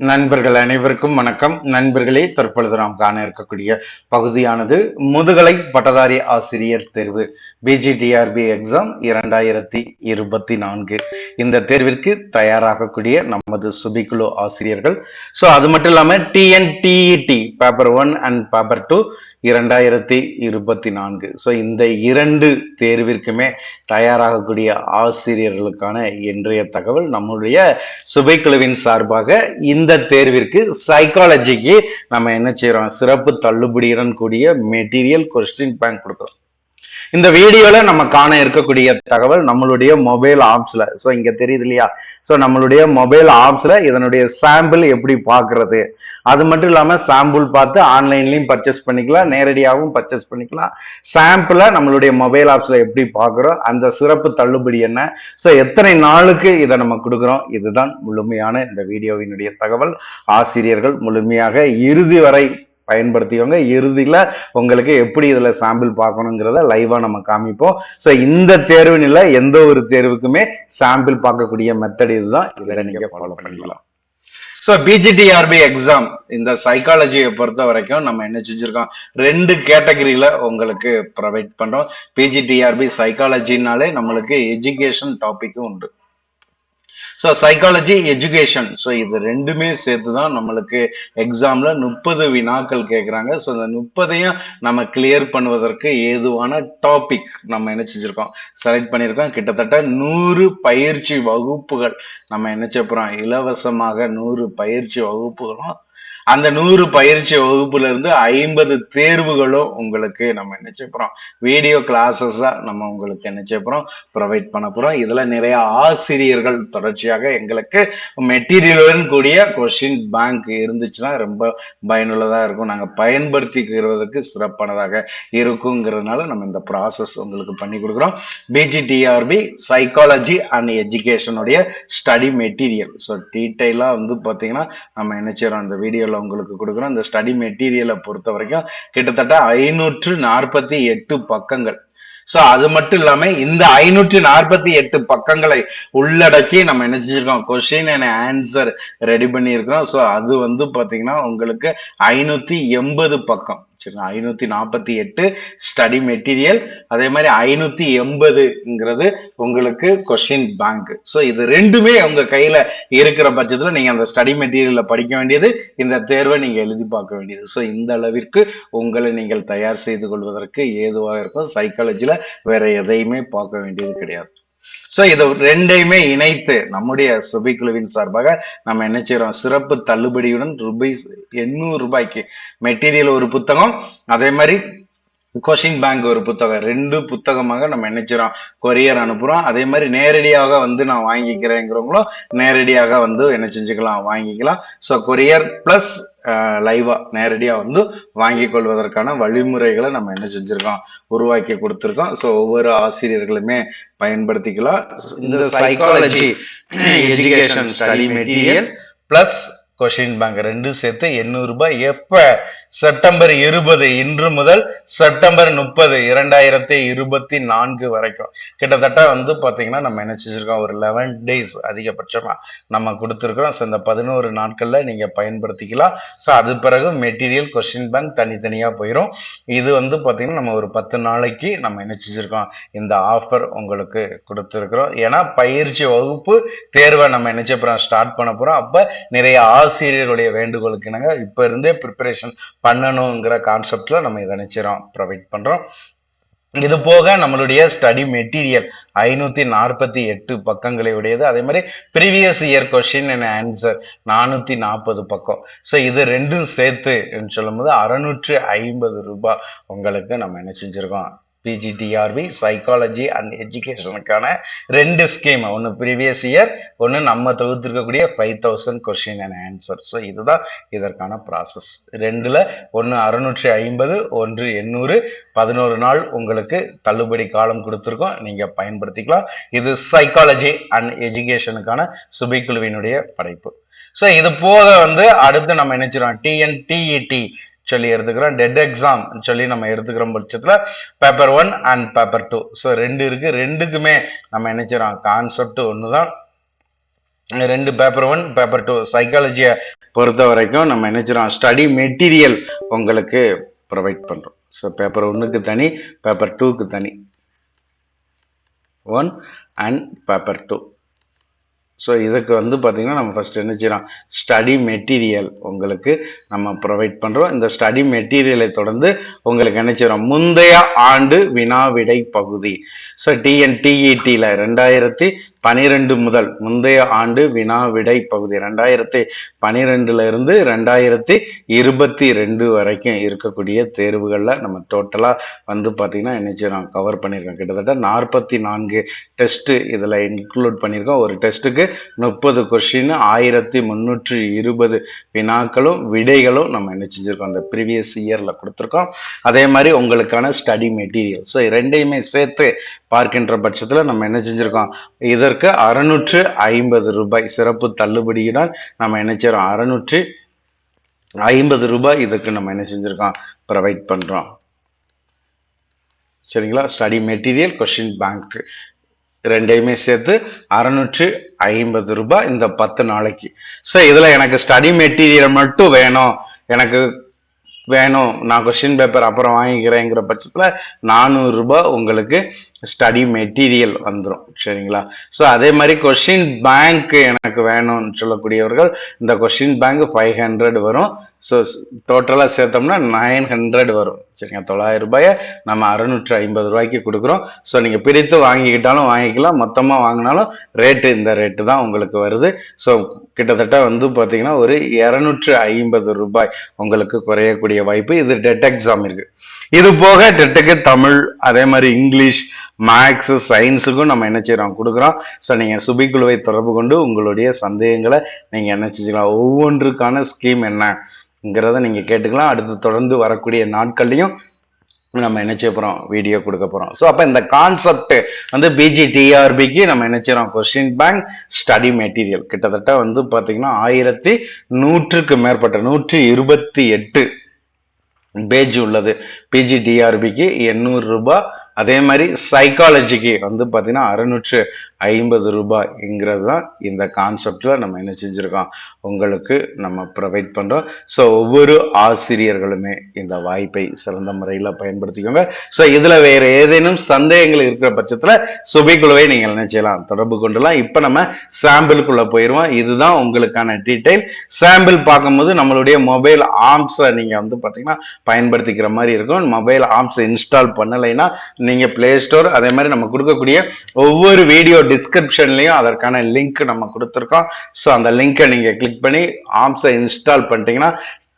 நண்பர்கள் அனைவருக்கும் வணக்கம். நண்பர்களே தற்பொழுது நாம் காண இருக்கக்கூடிய பகுதியானது முதுகலை பட்டதாரி ஆசிரியர் தேர்வு பிஜிடிஆர்பி எக்ஸாம் இரண்டாயிரத்தி இருபத்தி நான்கு. இந்த தேர்விற்கு தயாராகக்கூடிய நமது சுபிக்குழு ஆசிரியர்கள். ஸோ அது மட்டும் இல்லாமல் TNTET paper one and paper two இரண்டாயிரத்தி இருபத்தி நான்கு. ஸோ இந்த இரண்டு தேர்விற்குமே தயாராகக்கூடிய ஆசிரியர்களுக்கான இன்றைய தகவல் நம்முடைய சுபைக்குழுவின் சார்பாக இந்த தேர்விற்கு சைக்காலஜிக்கு நம்ம என்ன செய்யறோம் சிறப்பு தள்ளுபடியுடன் கூடிய மெட்டீரியல் கொஸ்டின் பேங்க் கொடுக்குறோம். இந்த வீடியோல நம்ம காண இருக்கக்கூடிய தகவல் நம்மளுடைய மொபைல் ஆப்ஸ்ல ஸோ இங்க தெரியுது இல்லையா? ஸோ நம்மளுடைய மொபைல் ஆப்ஸ்ல இதனுடைய சாம்பிள் எப்படி பார்க்கிறது அது மட்டும் இல்லாம சாம்பிள் பார்த்து ஆன்லைன்லயும் பர்ச்சேஸ் பண்ணிக்கலாம். நேரடியாகவும் பர்ச்சேஸ் பண்ணிக்கலாம். சாம்பிளை நம்மளுடைய மொபைல் ஆப்ஸ்ல எப்படி பார்க்குறோம் அந்த சிறப்பு தள்ளுபடி என்ன? ஸோ எத்தனை நாளுக்கு இதை நம்ம கொடுக்குறோம்? இதுதான் முழுமையான இந்த வீடியோவினுடைய தகவல். ஆசிரியர்கள் முழுமையாக இறுதி வரை பயன்படுத்திக்கோங்க. இறுதியில் உங்களுக்கு எப்படி இதில் சாம்பிள் பார்க்கணுங்கிறத லைவாக நம்ம காமிப்போம். ஸோ இந்த தேர்வுனில் எந்த ஒரு தேர்வுக்குமே சாம்பிள் பார்க்கக்கூடிய மெத்தட் இதுதான். இதில் நீங்கள் ஃபாலோ பண்ணிக்கலாம். ஸோ பிஜிடிஆர்பி எக்ஸாம் இந்த சைக்காலஜியை பொறுத்த வரைக்கும் நம்ம என்ன செஞ்சிருக்கோம்? ரெண்டு கேட்டகரியில உங்களுக்கு ப்ரொவைட் பண்றோம். பிஜிடிஆர்பி சைக்காலஜினாலே நம்மளுக்கு எஜுகேஷன் டாபிக்கும் உண்டு. ஸோ சைக்காலஜி எஜுகேஷன் ஸோ இது ரெண்டுமே சேர்த்து தான் நம்மளுக்கு எக்ஸாம்ல முப்பது வினாக்கள் கேட்குறாங்க ஸோ இந்த முப்பதையும் நம்ம கிளியர் பண்ணுவதற்கு ஏதுவான டாபிக் நம்ம என்ன செஞ்சுருக்கோம்? செலக்ட் பண்ணியிருக்கோம் கிட்டத்தட்ட நூறு பயிற்சி வகுப்புகள் நம்ம என்ன செய்யறோம் இலவசமாக நூறு பயிற்சி வகுப்புகளும் அந்த நூறு பயிற்சி வகுப்புல இருந்து ஐம்பது தேர்வுகளும் உங்களுக்கு நம்ம என்ன செய்யறோம் வீடியோ கிளாஸஸா நம்ம உங்களுக்கு என்ன செய்யறோம் ப்ரொவைட் பண்ண போறோம். இதுல நிறைய ஆசிரியர்கள் தொடர்ச்சியாக எங்களுக்கு மெட்டீரியலுடன் கூடிய கொஸ்டின் பேங்க் இருந்துச்சுன்னா ரொம்ப பயனுள்ளதா இருக்கும். நாங்க பயன்படுத்திக்கிறதுக்கு சிறப்பானதாக இருக்குங்கிறதுனால நம்ம இந்த ப்ராசஸ் உங்களுக்கு பண்ணி கொடுக்குறோம். பிஜிடிஆர்பி சைக்காலஜி அண்ட் எஜுகேஷனுடைய ஸ்டடி மெட்டீரியல் ஸோ டீட்டெயிலாக வந்து பார்த்தீங்கன்னா நம்ம என்ன செய்யறோம்? அந்த வீடியோவில் உங்களுக்கு கொடுக்குறோம். இந்த ஸ்டடி மெட்டீரியலை பொறுத்த வரைக்கும் கிட்டத்தட்ட ஐநூற்று நாற்பத்தி எட்டு பக்கங்கள். ஸோ அது மட்டும் இல்லாம இந்த ஐநூற்றி நாற்பத்தி எட்டு பக்கங்களை உள்ளடக்கி நம்ம என்ன செஞ்சிருக்கோம்? கொஸ்டின் அண்ட் ஆன்சர் ரெடி பண்ணியிருக்கிறோம். ஸோ அது வந்து பார்த்தீங்கன்னா உங்களுக்கு ஐநூத்தி எண்பது பக்கம். சரிங்களா ஐநூத்தி நாற்பத்தி எட்டு ஸ்டடி மெட்டீரியல் அதே மாதிரி ஐநூத்தி எண்பதுங்கிறது உங்களுக்கு கொஸ்டின் பேங்க் ஸோ இது ரெண்டுமே உங்க கையில இருக்கிற பட்சத்துல நீங்க அந்த ஸ்டடி மெட்டீரியல்ல படிக்க வேண்டியது இந்த தேர்வை நீங்க எழுதி பார்க்க வேண்டியது. ஸோ இந்த அளவிற்கு உங்களை நீங்கள் தயார் செய்து கொள்வதற்கு ஏதுவாக இருக்கும். சைக்காலஜியில் வேற எதையுமே பார்க்க வேண்டியது கிடையாது. ஸோ இது ரெண்டையுமே இணைத்து நம்முடைய சுபிக்குழுவின் சார்பாக நம்ம என்ன செய்யறோம் சிறப்பு தள்ளுபடியுடன் ரூபாய் எண்ணூறு ரூபாய்க்கு மெட்டீரியல் ஒரு புத்தகம். அதே மாதிரி கொஷின் பேங்க் ஒரு புத்தகம் ரெண்டு புத்தகமாக நம்ம நினைச்சிரோம் கொரியர் அனுப்புறோம். அதே மாதிரி நேரடியாக வந்து நான் வாங்கிக்கிறேங்கிறவங்களும் நேரடியாக வந்து என்ன செஞ்சுக்கலாம் வாங்கிக்கலாம். ஸோ கொரியர் பிளஸ் லைவா நேரடியாக வந்து வாங்கி கொள்வதற்கான வழிமுறைகளை நம்ம என்ன செஞ்சிருக்கோம் உருவாக்கி கொடுத்துருக்கோம். ஸோ ஒவ்வொரு ஆசிரியர்களுமே பயன்படுத்திக்கலாம். இந்த psychology education study material plus question bank ரெண்டும் சேர்த்து எண்ணூறு ரூபாய். எப்ப? செப்டம்பர் இருபது இன்று முதல் செப்டம்பர் முப்பது இரண்டாயிரத்தி இருபத்தி நான்கு வரைக்கும். கிட்டத்தட்ட வந்து பாத்தீங்கன்னா நம்ம என்ன செஞ்சிருக்கோம்? ஒரு லெவன் டேஸ் அதிகபட்சமா நம்ம கொடுத்துருக்கோம் ஸோ இந்த பதினோரு நாட்கள்ல நீங்க பயன்படுத்திக்கலாம். ஸோ அது பிறகு மெட்டீரியல் கொஷின் பேங்க் தனித்தனியா போயிடும் இது வந்து பாத்தீங்கன்னா நம்ம ஒரு பத்து நாளைக்கு நம்ம என்ன இந்த ஆஃபர் உங்களுக்கு கொடுத்துருக்குறோம். ஏன்னா பயிற்சி வகுப்பு தேர்வை நம்ம என்ன செய்ய ஸ்டார்ட் பண்ண போறோம். அப்ப நிறைய ஆசிரியர்களுடைய வேண்டுகோளுக்கு இணங்க இப்ப இருந்தே ப்ரிப்பரேஷன் பண்ணணுங்கிற கான்செப்ட்ல நம்ம இதை நினைச்சிரோம் ப்ரொவைட் பண்றோம். இது போக நம்மளுடைய ஸ்டடி மெட்டீரியல் ஐநூத்தி நாற்பத்தி எட்டு பக்கங்களை உடையது. அதே மாதிரி previous year question and answer நானூத்தி நாற்பது பக்கம். ஸோ இது ரெண்டும் சேர்த்து சொல்லும்போது அறுநூற்று ஐம்பது ரூபாய் உங்களுக்கு நம்ம என்ன செஞ்சிருக்கோம்? பிஜிடிஆர்பி சைக்காலஜி அண்ட் எஜுகேஷனுக்கான ரெண்டு ஸ்கீம் ஒன்று ப்ரீவியஸ் இயர் ஒன்று நம்ம தொகுத்திருக்கக்கூடிய five thousand question and answer so இதுதான் இதற்கான ப்ராசஸ் ரெண்டில் ஒன்று அறுநூற்றி ஐம்பது ஒன்று எண்ணூறு பதினோரு நாள் உங்களுக்கு தள்ளுபடி காலம் கொடுத்துருக்கோம். நீங்கள் பயன்படுத்திக்கலாம். இது சைக்காலஜி அண்ட் எஜுகேஷனுக்கான சுபிக்குழுவினுடைய படைப்பு. ஸோ இது போக வந்து அடுத்து நம்ம நினைச்சிடோம் டிஎன்டிஇடி சொல்லி எடுத்துக்கிறோம். டெட் எக்ஸாம் சொல்லி நம்ம எடுத்துக்கிற பட்சத்தில் paper one and paper two so ரெண்டு இருக்குது ரெண்டுக்குமே நம்ம நினைச்சிரோம் கான்செப்ட் ஒன்று தான் ரெண்டு பேப்பர் ஒன் பேப்பர் டூ சைக்காலஜியை பொறுத்த வரைக்கும் நம்ம நினைச்சிரோம் ஸ்டடி மெட்டீரியல் உங்களுக்கு ப்ரொவைட் பண்ணுறோம் ஸோ பேப்பர் ஒன்றுக்கு தனி பேப்பர் டூக்கு தனி. One and paper two so இதுக்கு வந்து பார்த்திங்கன்னா நம்ம ஃபஸ்ட் என்ன செய்யலாம்? ஸ்டடி மெட்டீரியல் உங்களுக்கு நம்ம ப்ரொவைட் பண்ணுறோம் இந்த ஸ்டடி மெட்டீரியலை தொடர்ந்து உங்களுக்கு என்ன செய்றோம் முந்தைய ஆண்டு வினா விடை பகுதி ஸோ டிஎன்டிஇடியில் ரெண்டாயிரத்தி பனிரெண்டு முதல் முந்தைய ஆண்டு வினா விடை பகுதி ரெண்டாயிரத்தி பனிரெண்டுல இருந்து ரெண்டாயிரத்தி இருபத்தி ரெண்டு வரைக்கும் இருக்கக்கூடிய தேர்வுகளில் நம்ம டோட்டலாக வந்து பார்த்தீங்கன்னா என்ன நான் கவர் பண்ணியிருக்கோம் கிட்டத்தட்ட நாற்பத்தி நான்கு டெஸ்ட் இதில் இன்க்ளூட் பண்ணியிருக்கோம். ஒரு டெஸ்ட்டுக்கு முப்பது கொஷின் ஆயிரத்தி முந்நூற்றி இருபது வினாக்களும் விடைகளும் நம்ம என்ன செஞ்சுருக்கோம்? அந்த ப்ரீவியஸ் இயரில் கொடுத்துருக்கோம். அதே மாதிரி உங்களுக்கான ஸ்டடி மெட்டீரியல் ஸோ ரெண்டையுமே சேர்த்து பார்க்கின்ற பட்சத்தில் நம்ம என்ன செஞ்சுருக்கோம்? இதற்கு அறுநூற்று ஐம்பது ரூபாய் சிறப்பு தள்ளுபடியினால் நம்ம என்ன செய்றோம்? அறுநூற்று ஐம்பது ரூபாய் இதுக்கு நம்ம என்ன செஞ்சுருக்கோம்? ப்ரொவைட் பண்ணுறோம் சரிங்களா? ஸ்டடி மெட்டீரியல் கொஷின் பேங்க் ரெண்டையுமே சேர்த்து அறநூற்று ஐம்பது ரூபாய் இந்த பத்து நாளைக்கு. ஸோ இதில் எனக்கு ஸ்டடி மெட்டீரியல் மட்டும் வேணும். எனக்கு வேணும். நான் கொஸ்டின் பேப்பர் அப்புறம் வாங்கிக்கிறேங்கிற பட்சத்தில் நானூறுரூபா உங்களுக்கு ஸ்டடி மெட்டீரியல் வந்துடும் சரிங்களா? ஸோ அதே மாதிரி கொஷின் பேங்க் எனக்கு வேணும்னு சொல்லக்கூடியவர்கள் இந்த கொஷின் பேங்க் ஃபைவ் ஹண்ட்ரட் வரும். ஸோ டோட்டலாக சேர்த்தோம்னா நைன் ஹண்ட்ரட் வரும். சரிங்க தொள்ளாயிரம் ரூபாயை நம்ம அறுநூற்றி ஐம்பது ரூபாய்க்கு கொடுக்குறோம். ஸோ நீங்கள் பிரித்து வாங்கிக்கிட்டாலும் வாங்கிக்கலாம். மொத்தமாக வாங்கினாலும் ரேட்டு இந்த ரேட்டு தான் உங்களுக்கு வருது. ஸோ கிட்டத்தட்ட வந்து பார்த்தீங்கன்னா ஒரு இரநூற்று ஐம்பது ரூபாய் உங்களுக்கு குறையக்கூடிய வாய்ப்பு. இது டெட் எக்ஸாம் இருக்குது இது போக டெட்டுக்கு தமிழ் அதே மாதிரி இங்கிலீஷ் மேக்ஸு சயின்ஸுக்கும் நம்ம என்ன செய்கிறோம் கொடுக்குறோம். ஸோ நீங்கள் சுபிக்குழுவை தொடர்பு கொண்டு உங்களுடைய சந்தேகங்களை நீங்கள் என்ன செஞ்சுக்கலாம்? ஒவ்வொன்றுக்கான ஸ்கீம் என்னங்கிறத நீங்கள் கேட்டுக்கலாம். அடுத்து தொடர்ந்து வரக்கூடிய நாட்கள்லையும் நம்ம என்ன செய்ய போகிறோம் வீடியோ கொடுக்க போகிறோம் ஸோ அப்போ இந்த கான்செப்ட் வந்து பிஜி டிஆர்பிக்கு நம்ம என்ன செய்கிறோம் கொஸ்டின் பேங்க் ஸ்டடி மெட்டீரியல் கிட்டத்தட்ட வந்து பார்த்தீங்கன்னா ஆயிரத்தி நூற்றுக்கு மேற்பட்ட நூற்றி இருபத்தி எட்டு பேஜ் உள்ளது. பிஜி டிஆர்பிக்கு எண்ணூறு ரூபாய் அதே மாதிரி சைக்காலஜிக்கு வந்து பார்த்தீங்கன்னா அறுநூற்று ஐம்பது ரூபாய்ங்கிறது தான் இந்த கான்செப்டில் நம்ம என்ன செஞ்சுருக்கோம். உங்களுக்கு நம்ம ப்ரொவைட் பண்ணுறோம் ஸோ ஒவ்வொரு ஆசிரியர்களுமே இந்த வாய்ப்பை சிறந்த முறையில் பயன்படுத்திக்கோங்க. ஸோ இதில் வேறு ஏதேனும் சந்தேகங்கள் இருக்கிற பட்சத்தில் சுபைக்குழுவை நீங்கள் என்ன செய்யலாம்? தொடர்பு கொண்டுலாம். இப்போ நம்ம சாம்பிளுக்குள்ளே போயிடுவோம் இதுதான் உங்களுக்கான டீட்டெயில் சாம்பிள் பார்க்கும்போது நம்மளுடைய மொபைல் ஆர்ம்ஸை நீங்கள் வந்து பார்த்தீங்கன்னா பயன்படுத்திக்கிற மாதிரி இருக்கும். மொபைல் ஆம்ஸை இன்ஸ்டால் பண்ணலைன்னா நீங்கள் ப்ளே ஸ்டோர் அதே மாதிரி நம்ம கொடுக்கக்கூடிய ஒவ்வொரு வீடியோ டிஸ்கிரிப்ஷன்லையும் அதற்கான லிங்க் நம்ம கொடுத்துருக்கோம். ஸோ அந்த லிங்கை நீங்கள் கிளிக் பண்ணி ஆம்ஸை இன்ஸ்டால் பண்ணிட்டீங்கன்னா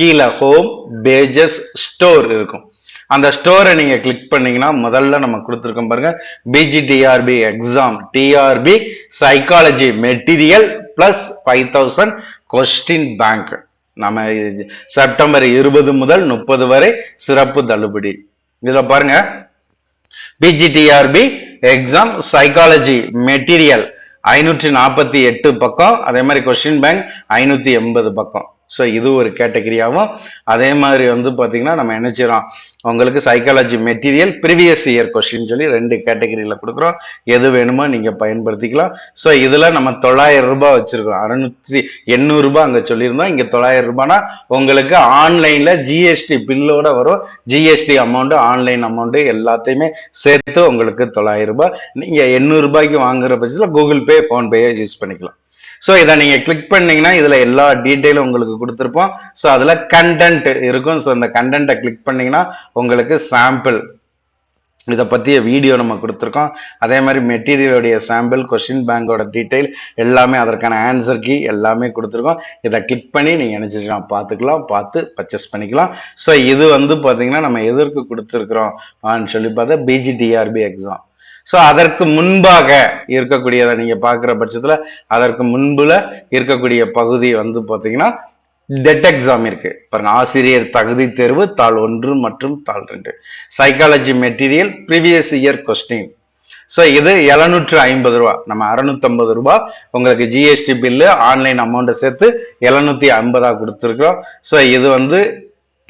கீழே ஹோம் பேஜஸ் ஸ்டோர் இருக்கும். அந்த ஸ்டோரை நீங்கள் கிளிக் பண்ணீங்கன்னா முதல்ல நம்ம கொடுத்துருக்கோம் பாருங்கள் PGTRB exam TRB psychology material plus five thousand question bank நம்ம செப்டம்பர் இருபது முதல் முப்பது வரை சிறப்பு தள்ளுபடி. இதில் பாருங்க பிஜிடிஆர்பி எக்ஸாம் சைக்காலஜி மெட்டீரியல் ஐநூற்றி நாற்பத்தி எட்டு பக்கம். அதே மாதிரி கொஸ்டின் பேங்க் ஐநூற்றி எண்பது பக்கம். ஸோ இது ஒரு கேட்டகரியாகவும் அதே மாதிரி வந்து பார்த்திங்கன்னா நம்ம என்ன செய்கிறோம் உங்களுக்கு psychology material previous year question சொல்லி ரெண்டு கேட்டகரியில் கொடுக்குறோம். எது வேணுமோ நீங்கள் பயன்படுத்திக்கலாம். ஸோ இதில் நம்ம தொள்ளாயிரம் ரூபாய் வச்சுருக்கோம். அறுநூற்றி எண்ணூறுரூபா அங்கே சொல்லியிருந்தோம். இங்கே தொள்ளாயிரம் ரூபானா உங்களுக்கு ஆன்லைனில் ஜிஎஸ்டி பில்லோட வரும். ஜிஎஸ்டி அமௌண்ட்டு ஆன்லைன் அமௌண்ட்டு எல்லாத்தையுமே சேர்த்து உங்களுக்கு தொள்ளாயிரம் ரூபாய். நீங்கள் எண்ணூறுரூபாய்க்கு வாங்குகிற பட்சத்தில் கூகுள் பே ஃபோன்பேயை யூஸ் பண்ணிக்கலாம். ஸோ இதை நீங்கள் கிளிக் பண்ணீங்கன்னா இதில் எல்லா டீட்டெயிலும் உங்களுக்கு கொடுத்துருப்போம். ஸோ அதில் கண்டென்ட் இருக்கும். ஸோ அந்த கண்டென்ட்டை கிளிக் பண்ணிங்கன்னா உங்களுக்கு சாம்பிள் இதை பற்றிய வீடியோ நம்ம கொடுத்துருக்கோம். அதே மாதிரி மெட்டீரியலுடைய சாம்பிள் கொஷின் பேங்கோட டீட்டெயில் எல்லாமே அதற்கான ஆன்சர் கீ எல்லாமே கொடுத்துருக்கோம். இதை கிளிக் பண்ணி நீங்கள் நினச்சிக்கலாம் பார்த்துக்கலாம் பார்த்து பர்ச்சேஸ் பண்ணிக்கலாம். ஸோ இது வந்து பார்த்தீங்கன்னா நம்ம எதற்கு கொடுத்துருக்குறோம் சொல்லி பார்த்தா பிஜிடிஆர்பி எக்ஸாம் ஸோ அதற்கு முன்பாக இருக்கக்கூடியதை நீங்கள் பார்க்குற பட்சத்தில் அதற்கு முன்புல இருக்கக்கூடிய பகுதி வந்து பார்த்தீங்கன்னா டெட் எக்ஸாம் இருக்கு. பாருங்க ஆசிரியர் தகுதி தேர்வு தாள் ஒன்று மற்றும் தாள் ரெண்டு. Psychology material previous year question so இது எழுநூற்று ஐம்பது ரூபா. நம்ம அறுநூத்தம்பது ரூபா. உங்களுக்கு ஜிஎஸ்டி பில்லு ஆன்லைன் அமௌண்ட்டை சேர்த்து எழுநூத்தி ஐம்பதாக கொடுத்துருக்கோம் ஸோ இது வந்து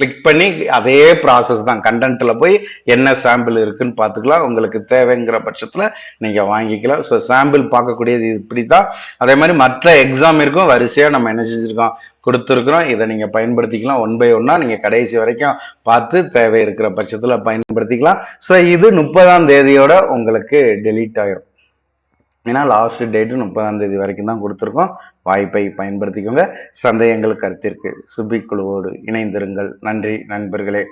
கிளிக் பண்ணி அதே ப்ராசஸ் தான். கண்டென்ட்டில் போய் என்ன சாம்பிள் இருக்குன்னு பார்த்துக்கலாம். உங்களுக்கு தேவைங்கிற பட்சத்தில் நீங்கள் வாங்கிக்கலாம். ஸோ சாம்பிள் பார்க்கக்கூடியது இப்படி தான் அதே மாதிரி மற்ற எக்ஸாம் இருக்கும் வரிசையாக நம்ம என்ன செஞ்சுருக்கோம்? கொடுத்துருக்குறோம். இதை நீங்கள் பயன்படுத்திக்கலாம். ஒன் பை ஒன்னாக நீங்கள் கடைசி வரைக்கும் பார்த்து தேவை இருக்கிற பட்சத்தில் பயன்படுத்திக்கலாம். ஸோ இது முப்பதாம் தேதியோட உங்களுக்கு டெலீட் ஆகிரும் ஏன்னா லாஸ்ட் டேட்டு முப்பதாம் தேதி வரைக்கும் தான் கொடுத்துருக்கோம். வாய்ப்பை பயன்படுத்திக்கோங்க. சந்தேகங்கள் கருத்திற்கு சுபிக்குழுவோடு இணைந்திருங்கள். நன்றி நண்பர்களே.